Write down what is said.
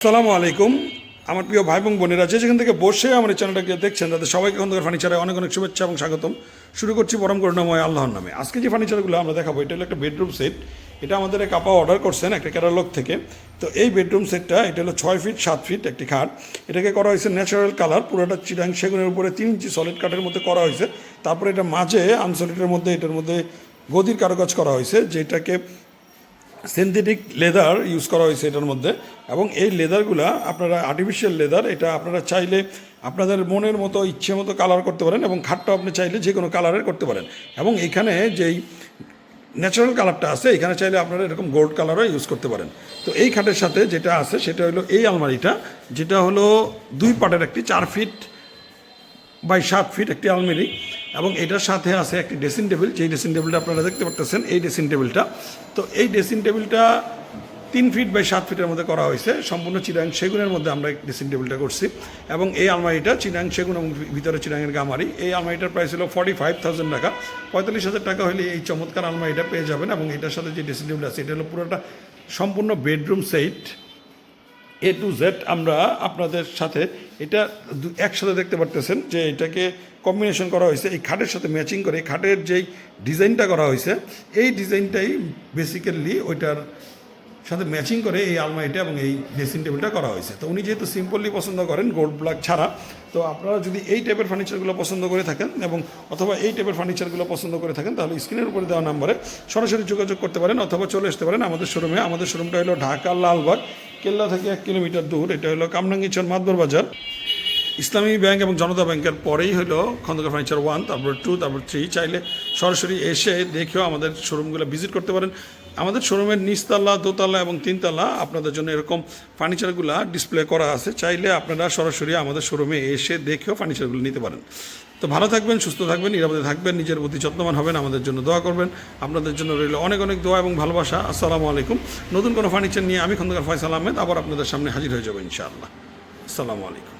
আসসালামু আলাইকুম। আমার প্রিয় ভাই এবং বোনেরা, যে যেখান থেকে বসে আমার এই চ্যানেলটাকে দেখছেন, তাদের সবাইকে খন্দকার ফার্নিচারে অনেক অনেক শুভেচ্ছা এবং স্বাগতম। শুরু করছি পরম করুণাময় আল্লাহর নামে। আজকে যে ফার্নিচারগুলো আমরা দেখাবো, এটা হলো একটা বেডরুম সেট। এটা আমাদের এক আপা অর্ডার করছেন একটা ক্যাটালগ থেকে। তো এই বেডরুম সেটটা, এটা হলো ছয় ফিট সাত ফিট একটি খাট। এটাকে করা হয়েছে ন্যাচারাল কালার পুরোটা চিরাং সেগুনের উপরে তিন ইঞ্চি সলিড কাঠের মধ্যে করা হয়েছে। তারপরে এটা মাঝে আনসলিডের মধ্যে, এটার মধ্যে গদির কারুকাজ করা হয়েছে, যেটাকে সিনথেটিক লেদার ইউজ করা হয়েছে এটার মধ্যে, এবং এই লেদারগুলা আপনারা আর্টিফিশিয়াল লেদার, এটা আপনারা চাইলে আপনাদের মনের মতো, ইচ্ছে মতো কালার করতে পারেন এবং খাটটা আপনি চাইলে যে কোনো কালারের করতে পারেন। এবং এখানে যেই ন্যাচারাল কালারটা আছে, এখানে চাইলে আপনারা এরকম গোল্ড কালারও ইউজ করতে পারেন। তো এই খাটের সাথে যেটা আছে, সেটা হলো এই আলমারিটা, যেটা হলো দুই পাটের একটি, চার ফিট বাই সাত ফিট একটি আলমারি। এবং এটার সাথে আছে একটি ড্রেসিং টেবিল, যেই ড্রেসিং টেবিলটা আপনারা দেখতে পাচ্ছেন এই ড্রেসিং টেবিলটা। তো এই ড্রেসিং টেবিলটা তিন ফিট বাই সাত ফিটের মধ্যে করা হয়েছে, সম্পূর্ণ চিরাং সেগুনের মধ্যে আমরা ড্রেসিং টেবিলটা করছি। এবং এই আলমারিটা চিরাং সেগুন এবং ভিতরে চিরাঙের গামারি। এই আলমারিটার প্রাইস হলো ফর্টি ফাইভ থাউজেন্ড টাকা। পঁয়তাল্লিশ হাজার টাকা হলে এই চমৎকার আলমারিটা পেয়ে যাবেন এবং এটার সাথে যে ড্রেসিং টেবিল আছে, এটা হলো পুরোটা সম্পূর্ণ bedroom set A to Z আমরা আপনাদের সাথে এটা একসাথে দেখতে পারতেছেন যে এটাকে কম্বিনেশন করা হয়েছে, এই খাটের সাথে ম্যাচিং করে খাটের যেই ডিজাইনটা করা হয়েছে, এই ডিজাইনটাই বেসিক্যালি ওইটার সাথে ম্যাচিং করে এই আলমারিটা এবং এই ড্রেসিং টেবিলটা করা হয়েছে। তো উনি যেহেতু সিম্পলি পছন্দ করেন গোল্ড ব্ল্যাক ছাড়া, তো আপনারা যদি এই টাইপের ফার্নিচারগুলো পছন্দ করে থাকেন এবং অথবা এই টাইপের ফার্নিচারগুলো পছন্দ করে থাকেন, তাহলে স্ক্রিনের উপরে দেওয়া নাম্বারে সরাসরি যোগাযোগ করতে পারেন অথবা চলে আসতে পারেন আমাদের শোরুমে আমাদের শোরুমটা হলো ঢাকা লালবাগ কেল্লা থেকে এক কিলোমিটার দূর এটা হলো কামরাঙ্গিচর মাদবর বাজার। ইসলামী ব্যাংক এবং জনতা ব্যাংকের পরেই হলো খন্দকার ফার্নিচার ওয়ান, তারপর টু, তারপর থ্রি। চাইলে সরাসরি এসে দেখেও আমাদের শোরুমগুলো ভিজিট করতে পারেন। আমাদের শোরুমের নিচতলা, দোতলা এবং তিনতলা আপনাদের জন্য এরকম ফার্নিচারগুলো ডিসপ্লে করা আছে। চাইলে আপনারা সরাসরি আমাদের শোরুমে এসে দেখেও ফার্নিচারগুলো নিতে পারেন। তো ভালো থাকবেন, সুস্থ থাকবেন, নিরাপদে থাকবেন, নিজের প্রতি যত্নবান হবেন, আমাদের জন্য দোয়া করবেন। আপনাদের জন্য রইল অনেক অনেক দোয়া এবং ভালোবাসা। আসসালামু আলাইকুম। নতুন কোনো ফার্নিচার নিয়ে আমি খন্দকার ফয়সাল আহমেদ আবার আপনাদের সামনে হাজির হয়ে যাব ইনশাআল্লাহ। আসসালামু আলাইকুম।